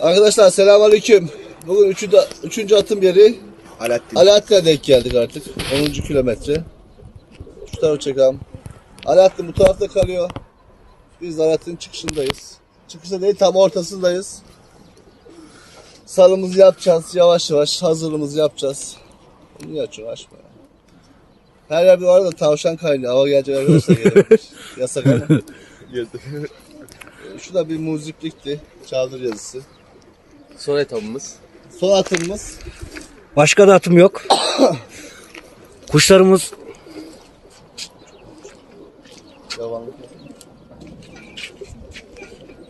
Arkadaşlar selamünaleyküm. Bugün üçüncü, üçüncü atım yeri Alaaddin. Alaaddin'e denk geldik artık. 10. kilometre. Şu tarafı çekelim. Alaaddin bu tarafta kalıyor. Biz Alaaddin'in çıkışındayız. Çıkışta değil tam ortasındayız. Salımızı yapacağız. Yavaş yavaş hazırlığımızı yapacağız. Niye açıyorsun açma ya. Her yerde var da tavşan kaynıyor. Hava gelecek arkadaşlar gelememiş. Yasak. Şu da bir muziplikti. Çağdır yazısı. Son etabımız. Son atımız Başka da atım yok. Kuşlarımız Yavanlık.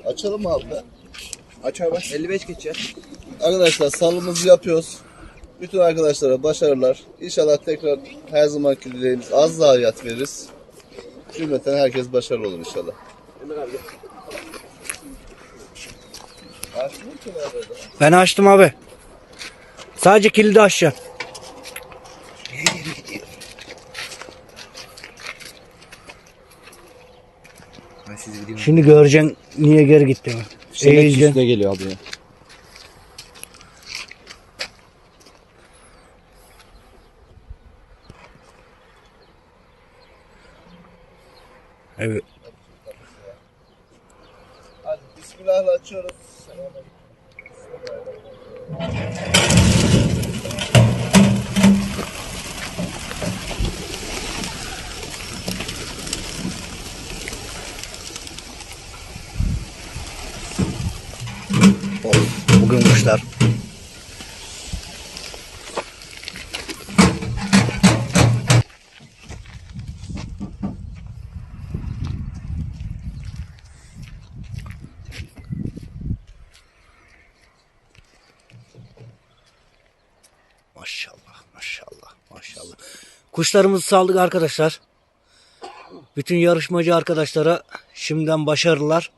Açalım mı abi? Aç abi. 55 geçer. Arkadaşlar salımızı yapıyoruz. Bütün arkadaşlara başarılar. İnşallah tekrar her zamanki dileğimiz az zayiat veririz. Cümleten herkes başarılı olur inşallah. Kenarları da? Ben açtım abi. Sadece kilidi açacağım. Ben sizi gideyim. Şimdi göreceksin niye geri gitti mi? Eğileceksin. geliyor abi ya. Evet. Bismillahla açıyoruz. Bugün kuşlar. Maşallah, maşallah, maşallah. Kuşlarımızı saldık arkadaşlar. Bütün yarışmacı arkadaşlara şimdiden başarılar.